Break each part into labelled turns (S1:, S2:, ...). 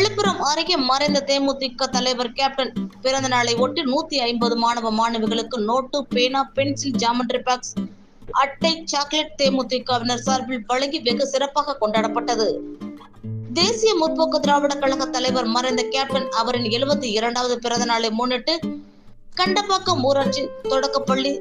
S1: விழுப்புரம் அருகே மறைந்த தேமுதிக தலைவர் கேப்டன் பிறந்த நாளை ஒட்டி நூத்தி ஐம்பது மாணவ மாணவிகளுக்கு நோட்டு பேனா பென்சில் ஜாமெண்ட்ரி பாக்ஸ் அட்டை சாக்லேட் தேமுதிகவினர் சார்பில் வழங்கி வெகு சிறப்பாக கொண்டாடப்பட்டது. தேசிய முற்போக்கு திராவிட கழக தலைவர் மறைந்த கேப்டன் அவரின் எழுபத்தி இரண்டாவது பிறந்த நாளை முன்னிட்டு கண்டப்பாக்கம் ஊராட்சி தொடக்கப்பள்ளி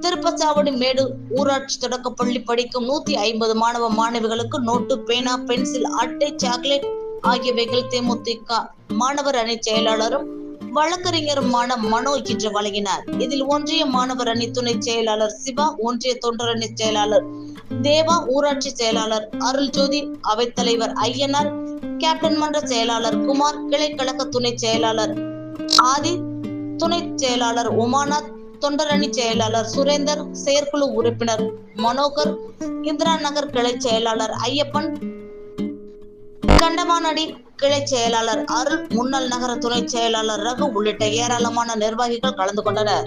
S1: திருப்பச்சாவடி மேடு ஊராட்சி தொடக்கப்பள்ளி படிக்கும் நூத்தி ஐம்பது மாணவ மாணவிகளுக்கு நோட்டு பேனா பென்சில் அட்டை சாக்லேட் ஆகியவைகள் தேமுதிக மாணவர் அணி செயலாளரும் வழக்கறிஞருமான மனோ இன்று வழங்கினார். இதில் ஒன்றிய மாணவர் அணி துணை செயலாளர் சிவா ஒன்றிய தொண்டர் அணி செயலாளர் தேவா ஊராட்சி செயலாளர் அருள் ஜோதி அவைத்தலைவர் ஐயனார் கேப்டன் மன்ற செயலாளர் குமார் கிளைக்கழக துணை செயலாளர் ஆதி துணை செயலாளர் உமாநாத் தொண்டரணி செயலாளர் சுரேந்தர் செயற்குழு உறுப்பினர் மனோகர் இந்திரா நகர் கிளை செயலாளர் ஐயப்பன் கண்டமானடி கிளை செயலாளர் அருள் முன்னாள் நகர துணை செயலாளர் ரகு உள்ளிட்ட ஏராளமான நிர்வாகிகள் கலந்து கொண்டனர்.